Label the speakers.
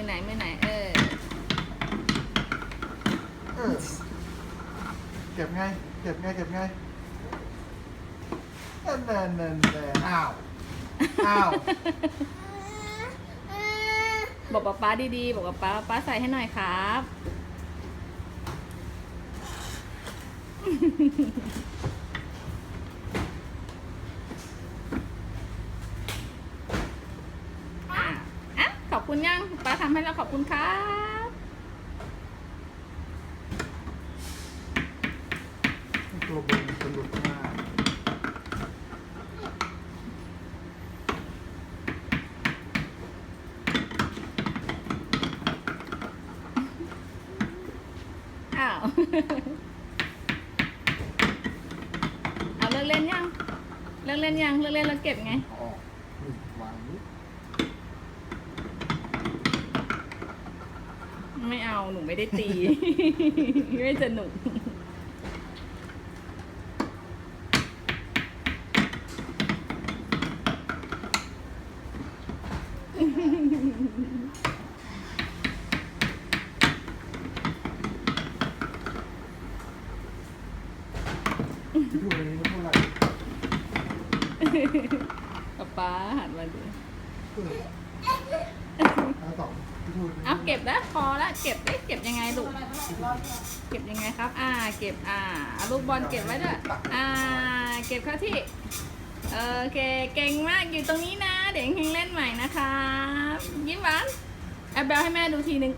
Speaker 1: อไหนมือไหน เออ
Speaker 2: เออเก็บไง เก็บไง เก็บไงนั่นนั่นนั่นนั่นอ้าว อ้าว
Speaker 1: บอกป๊าป๊าดีๆ บอกป๊าป๊าป๊าใส่ให้หน่อยครับอะอะ ขอบคุณยังป๊าทำให้เราขอบคุณครับ
Speaker 2: กลัวบนจะหลุดมาก
Speaker 1: อ้าว เอาเลิกเล่นยัง เลิกเล่นยัง เลิกเล่นแล้วเก็บไง
Speaker 2: อาออกนี่วางนี้
Speaker 1: ไม่เอาหนูไม่ได้ตี ไม่สนุก
Speaker 2: พี่ดูอันนี้มันเท่าไหร่
Speaker 1: ป๊าป๊าหันมาดู
Speaker 2: เออ เอาสองพี่ดูน
Speaker 1: เอาเก็บแล้วพอละเก็บเอ๊ะเก็บยังไงลูก เก็บยังไงครับ อ่า เก็บ อ่าเอาลูกบอลเก็บไว้ด้วย อ่า เก็บเข้าที่ โอเค เก่งมากอยู่ตรงนี้นะ เดี๋ยวเฮงเล่นใหม่นะครับ ยิ้มหวานแอบเบลให้แม่ดูทีนึง